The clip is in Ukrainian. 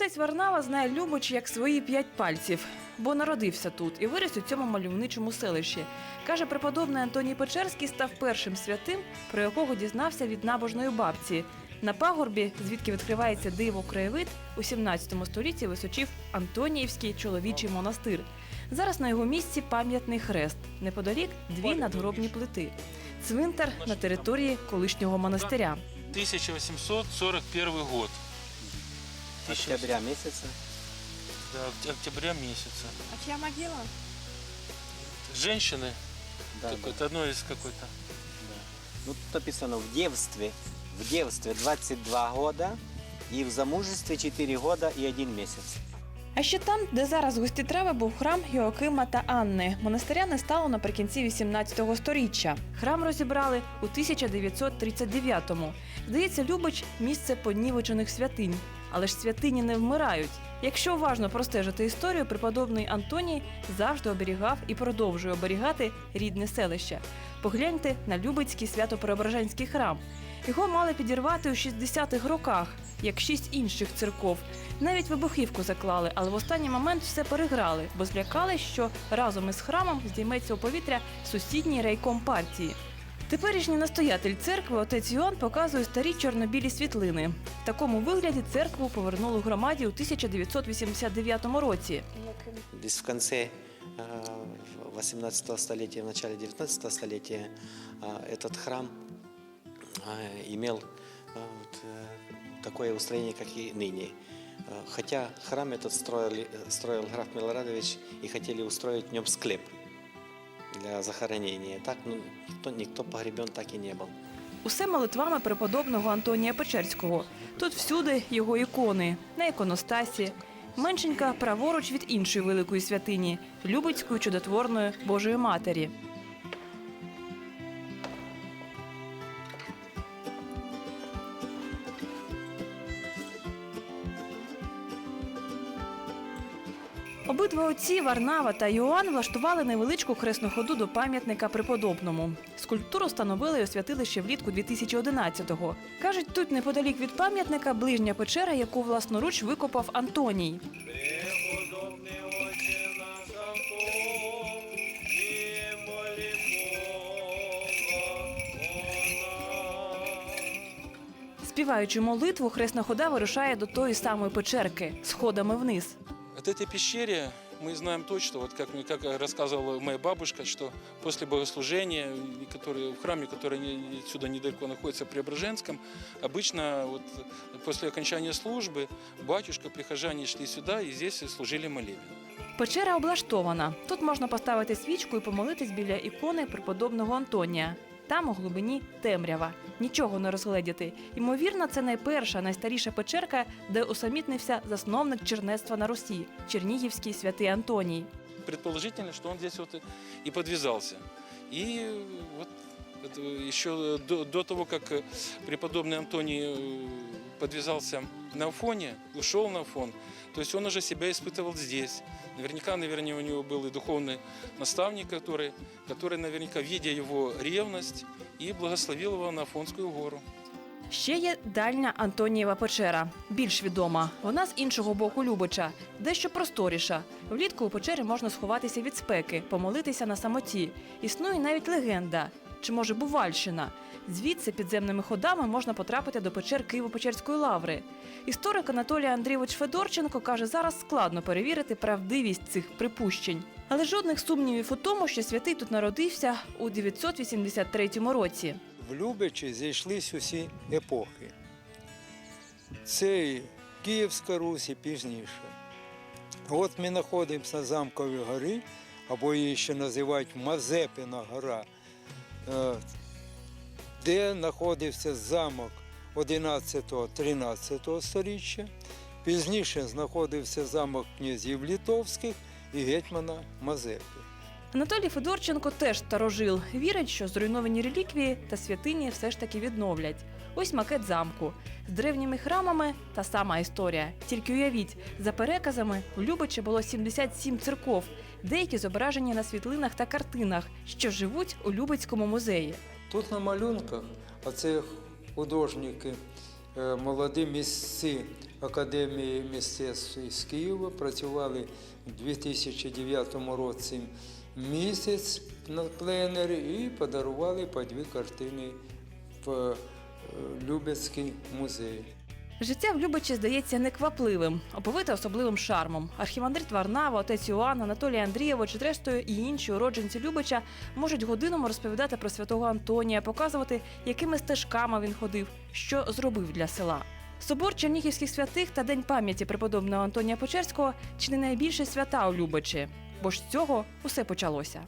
Отець Варнава знає Любич як свої п'ять пальців, бо народився тут і виріс у цьому мальовничому селищі. Каже, преподобний Антоній Печерський став першим святим, про якого дізнався від набожної бабці. На пагорбі, звідки відкривається диво краєвид, у 17 столітті височив Антоніївський чоловічий монастир. Зараз на його місці пам'ятний хрест, неподалік дві надгробні плити. Цвинтар на території колишнього монастиря. 1841 год. Октября месяца. Да, октября месяца. А чья могила? Женщины, Да, да, какой-то, одной из какой-то. да. Ну, тут написано в девстве. В девстве 22 года и в замужестве 4 года и 1 месяц. А ще там, де зараз густі трави, був храм Йоакима та Анни. Монастиря не стало наприкінці 18 століття. Храм розібрали у 1939-му. Здається, Любич місце понівечених святинь. Але ж святині не вмирають. Якщо уважно простежити історію, преподобний Антоній завжди оберігав і продовжує оберігати рідне селище. Погляньте на Любицький свято-преображенський храм. Його мали підірвати у 60-х роках, як шість інших церков. Навіть вибухівку заклали, але в останній момент все переграли, бо злякали, що разом із храмом здійметься у повітря сусідній райком партії. Теперішній настоятель церкви отець Йоанн показує старі чорнобілі світлини. В такому вигляді церкву повернули громаді у 1989 році. Здесь в конце э, 18 столетия, в начале 19 столетия э, этот храм э, имел э, вот, э, такое устроение, как и ныне. Э, Хотя храм этот строили, строил граф Милорадович и хотели устроить в нем склеп для захоронения. Так ну, никто, никто погребен так и не был. Усе молитвами преподобного Антонія Печерського. Тут всюди його ікони на іконостасі. Меншенька праворуч від іншої великої святині Любицької чудотворної Божої Матері. Обидва отці Варнава та Йоанн влаштували невеличку хресну ходу до пам'ятника преподобному. Скульптуру встановили і освятили ще влітку 2011-го. Кажуть, тут неподалік від пам'ятника ближня печера, яку власноруч викопав Антоній. Співаючи молитву, хресна хода вирушає до тої самої печерки сходами вниз. От этой пещере мы знаем точно, вот как, мне- как рассказывала моя бабушка, что после богослужения, и который, в храме, который не- отсюда недалеко находится, в Преображенском, обычно вот после окончания службы батюшка, прихожане шли сюда и здесь служили молебен. Печера облаштована. Тут можна поставити свічку і помолитись біля ікони преподобного Антонія. Там у глибині темрява. Нічого не розгледіти. Ймовірно, це найперша, найстаріша печерка, де усамітнився засновник чернецтва на Русі Чернігівський святий Антоній. Предположительно, что он здесь вот и- и подвязался. И вот это еще до, до того, как э, преподобный Антоний э, подвязался на Афоне, ушел на Афон, то есть он уже себя испытывал здесь. Наверняка, наверное, у него был и духовный наставник, который, который наверняка, видя его ревность, и благословил его на Афонскую гору. Ще є дальня Антонієва печера, більш відома. Вона з іншого боку Любича, дещо просторіша. Влітку у печері можна сховатися від спеки, помолитися на самоті. Існує навіть легенда, чи може Бувальщина. Звідси підземними ходами можна потрапити до печер Києво-Печерської лаври. Історик Анатолій Андрійович Федорченко каже, зараз складно перевірити правдивість цих припущень. Але жодних сумнівів у тому, що святий тут народився у 983 році. в Любичі зійшлись усі епохи. Це і Київська Русь і пізніше. От ми знаходимося на замковій горі, або її ще називають Мазепина гора, де знаходився замок 11-13 століття. Пізніше знаходився замок князів Літовських і гетьмана Мазепи. Анатолій Федорченко теж старожил. Вірить, що зруйновані реліквії та святині все ж таки відновлять. Ось макет замку з древніми храмами та сама історія. Тільки уявіть, за переказами у Любичі було 77 церков, деякі зображені на світлинах та картинах, що живуть у Любицькому музеї. Тут на малюнках, а це художники е, молоді місці Академії мистецтв із Києва працювали у 2009 році місяць на пленері і подарували по дві картини в е, Любецький музей. Життя в Любичі здається неквапливим, оповите особливим шармом. Архімандрит Варнава, отець Іоанн, Анатолій Андрійович, зрештою і інші уродженці Любича можуть годинами розповідати про святого Антонія, показувати, якими стежками він ходив, що зробив для села. Собор Чернігівських святих та День пам'яті преподобного Антонія Печерського чи не найбільше свята у Любичі, бо ж з цього усе почалося.